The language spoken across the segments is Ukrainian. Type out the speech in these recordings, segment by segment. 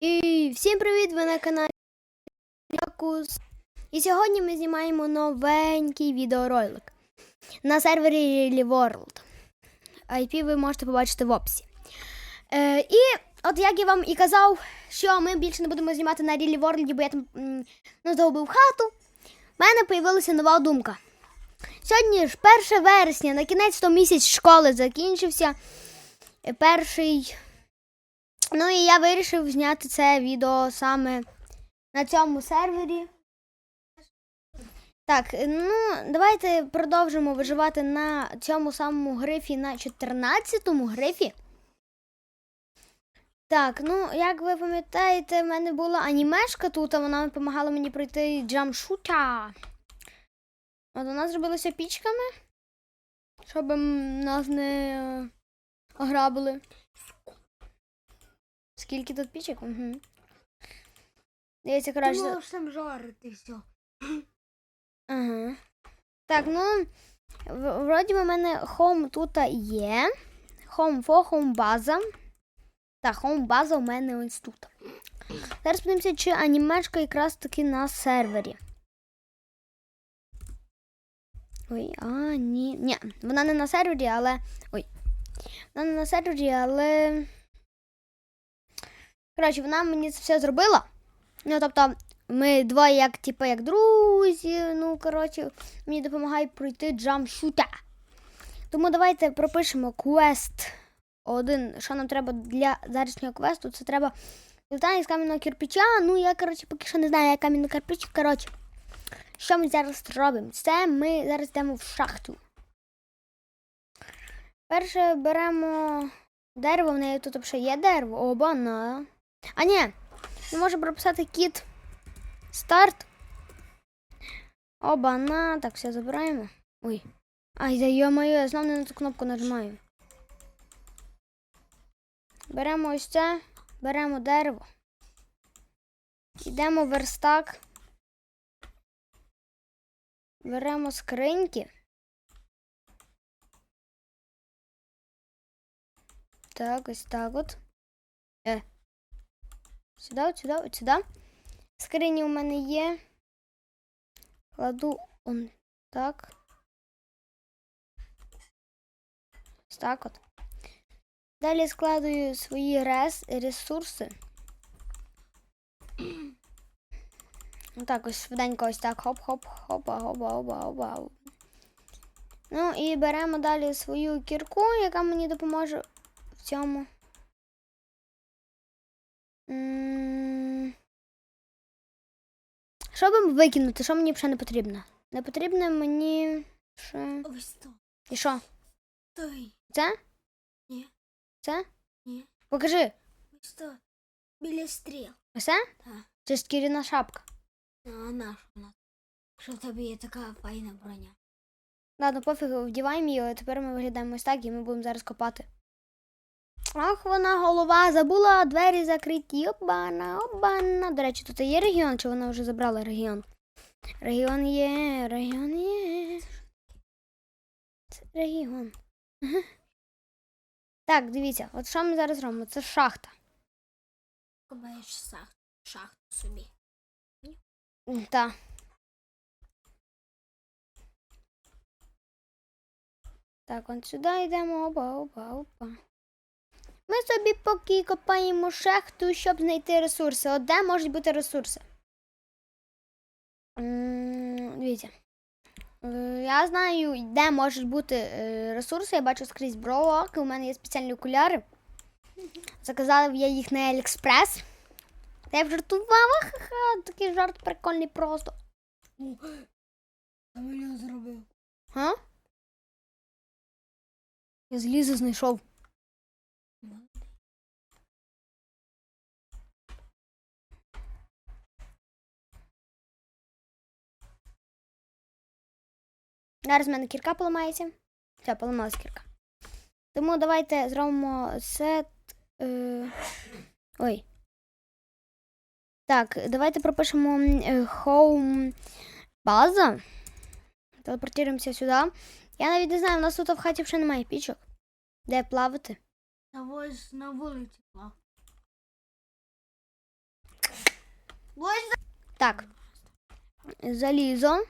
І всім привіт! Ви на каналі Якус. І сьогодні ми знімаємо новенький відеоролик на сервері Really World. IP ви можете побачити в описі. Е, і от як я вам і казав, що ми більше не будемо знімати на Really World, бо я там ну, здобув хату. В мене з'явилася нова думка. Сьогодні ж 1 вересня, на кінець то місяць школи закінчився. Е, Перший Ну і я вирішив зняти це відео саме на цьому сервері. Так, ну давайте продовжимо виживати на цьому самому грифі на 14-му грифі. Так, ну як ви пам'ятаєте, в мене була анімешка тут, а вона допомагала мені пройти джамшута. От вона зробилася пічками, щоб нас не е, ограбили. Скільки тут пічок? Угу. Дивіться, Ти коротше. можеш там жарити все. Ага. Так, ну, вроді у мене хом тут є. Home for home база. Так, home база у мене ось тут. Зараз подивимося, чи анімешка якраз таки на сервері. Ой, а, ні. Ні, вона не на сервері, але. Ой. Вона не на сервері, але. Коротше, вона мені це все зробила. Ну, тобто, ми двоє, як, типу, як друзі. Ну, коротше, мені допомагають пройти джамшута. Тому давайте пропишемо квест один. Що нам треба для зарічного квесту? Це треба літання з кам'яного кирпича. Ну, я, коротше, поки що не знаю, як кам'яний кирпич. Коротше, що ми зараз робимо? Це ми зараз йдемо в шахту. Перше беремо дерево, в неї тут ще є дерево. Оба на. А ні, ми можемо прописати кіт. Старт. Оба на. Так, все забираємо. Ой. Ай, да йо-моє, я знов не на ту кнопку нажимаю. Беремо ось це, беремо дерево. Йдемо в верстак. Беремо скриньки. Так, ось так от. Е. Сюди, от сюди, от сюди. Скрині у мене є. Кладу он так. Ось так от. Далі складую свої рес, ресурси. Так, ось швиденько ось так. Хоп-хоп, хопа, хопа, хопа, хопа. Ну і беремо далі свою кірку, яка мені допоможе в цьому. Що би викинути? Що мені ще не потрібно? Не потрібно мені ще. Ось то. І що? Той. Це? Ні. Це? Ні. Покажи. Ось то. Біля стріл. Ось це? Так. Це шкіряна шапка. А наш вона. Що в тебе є така файна броня. Ладно, пофіг, вдіваємо її, а тепер ми виглядаємо ось так і ми будемо зараз копати. Ах, вона голова, забула двері закриті. Обана, обана. До речі, тут є регіон, чи вона вже забрала регіон? Регіон є, регіон є. Це регіон. Ага. Так, дивіться, от що ми зараз робимо? Це шахта. Кобаєш шахту, собі. М, Та. Так, от сюди йдемо. Опа, опа, опа. Ми собі поки копаємо шахту, щоб знайти ресурси. От де можуть бути ресурси? М, Дивіться. Е, Я знаю, де можуть бути е, ресурси. Я бачу скрізь брок. У мене є спеціальні окуляри. Заказала я їх на Аліекспрес. Я жартувала, ха-ха, такий жарт прикольний просто. Самоліт зробив. Га? Я злізу знайшов. Зараз в мене кірка поламається. Все, поламалась кірка. Тому давайте зробимо сет. Е... Ой. Так, давайте пропишемо е, home база. Телепортуємося сюди. Я навіть не знаю, у нас тут в хаті вже немає пічок. Де плавати? Ось на вулиці плав. Так. Залізо.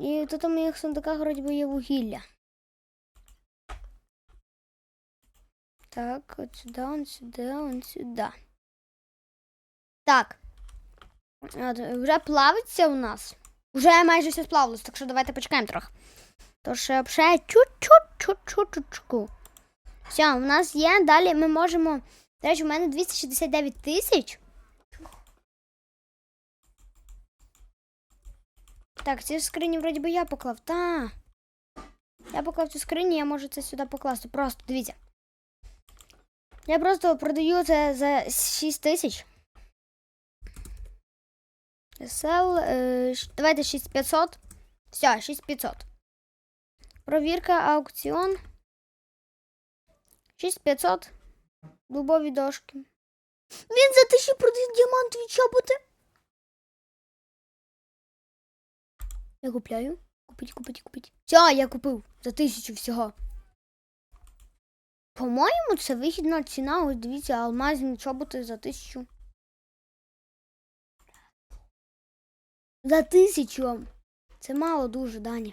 І тут у моїх сундуках вроді би є вугілля. Так, от сюди, от сюди, от сюди. Так. От, вже плавиться у нас. Вже майже все сплавилось, так що давайте почекаємо трохи. То ще ще чуть-чуть-чуть-чуть-чуть. Все, у нас є. Далі ми можемо. До речі, у мене 269 тисяч. Так, ці скрині вроді би я поклав. Та. Я поклав цю скриню, я можу це сюди покласти. Просто дивіться. Я просто продаю це за 6 тисяч. Сел. Е, давайте 6500. Все, 6500. Провірка аукціон. 6500. Дубові дошки. Він за тисячу продає діамантові чоботи. Я купляю. Купить, купить, купить. Все, я купив за тисячу всього. По-моєму, це вигідна ціна. Ось дивіться, алмазні чоботи за тисячу. За тисячу. Це мало дуже, Даня.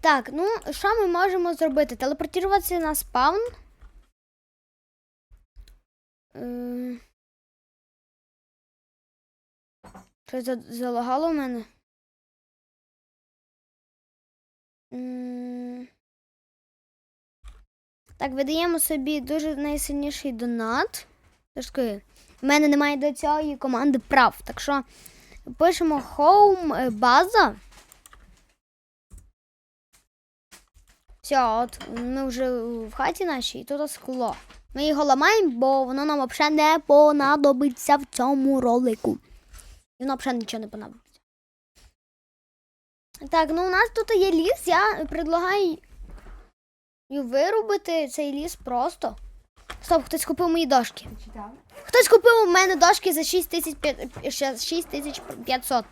Так, ну що ми можемо зробити? Телепортуватися на спаун. Е, Щось залагало в мене. Так, видаємо собі дуже найсильніший донат. В мене немає до цієї команди прав. Так що пишемо home е, база. Все, от ми вже в хаті нашій, і тут скло. Ми його ламаємо, бо воно нам взагалі не понадобиться в цьому ролику. Воно взагалі нічого не понадобиться. Так, ну у нас тут є ліс, я предлагаю вирубити цей ліс просто. Стоп, хтось купив мої дошки. Хтось купив у мене дошки за 6500.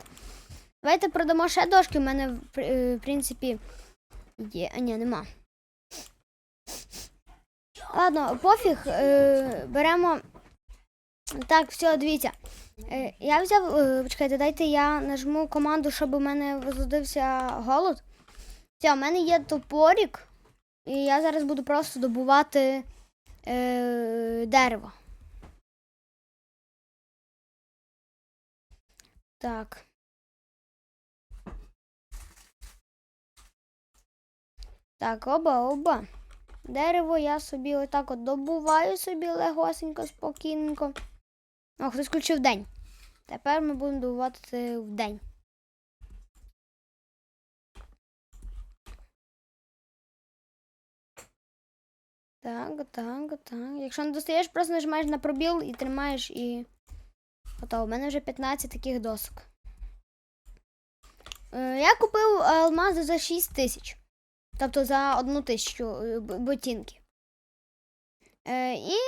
Давайте продамо ще дошки. У мене, в е, в принципі, є. А ні, нема. Ладно, пофіг. Е, беремо. Так, все, дивіться. Е, я взяв. Е, почекайте, дайте я нажму команду, щоб у мене возродився голод. Все, у мене є топорик. І я зараз буду просто добувати е, дерево. Так. Так, оба, оба. Дерево я собі отак от добуваю собі легосенько, спокійненько. О, хтось включив день. Тепер ми будемо добувати це в день. Так, так, так. Якщо не достаєш, просто нажимаєш на пробіл і тримаєш і. Готово. У мене вже 15 таких досок. Е, я купив алмази за 6 тисяч. Тобто за одну тисячу е, ботинки. Е, і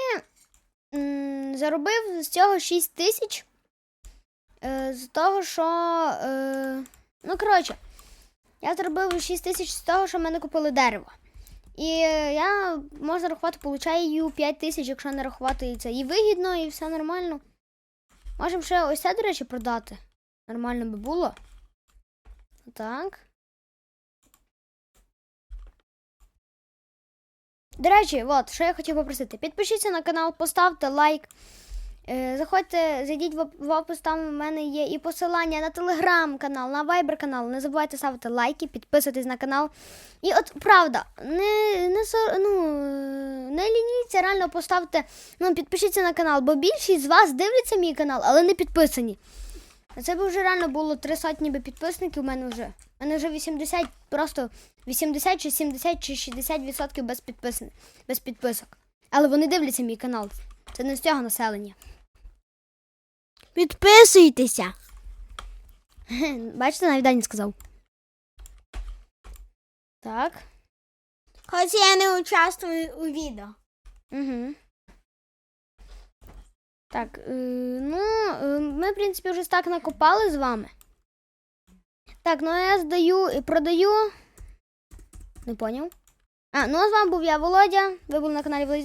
заробив з цього 6 тисяч. Е, з того, що. Е, ну, коротше, я заробив 6 тисяч з того, що в мене купили дерево. І е, я можна рахувати, получаю 5 тисяч, якщо не рахувати це. І вигідно, і все нормально. Можемо ще ось це, до речі, продати. Нормально би було. Так. До речі, от, що я хотів попросити. Підпишіться на канал, поставте лайк. Е, заходьте, зайдіть в, опис, там у мене є і посилання на телеграм-канал, на вайбер канал. Не забувайте ставити лайки, підписуйтесь на канал. І от правда, не, не, ну, не лініться, реально поставте, ну, підпишіться на канал, бо більшість з вас дивляться мій канал, але не підписані. А Це б вже реально було три сотні би підписників у мене вже. У мене вже 80, просто 80 чи 70 чи 60 відсотків без, підписни, без підписок. Але вони дивляться мій канал. Це не з цього населення. Підписуйтеся. Бачите, навіть Дані сказав. Так. Хоч я не участвую у відео. Угу. Так, е, ну, е, ми, в принципі, вже так накопали з вами. Так, ну я здаю і продаю. Не поняв. А, ну а з вами був я, Володя. Ви були на каналі Володя.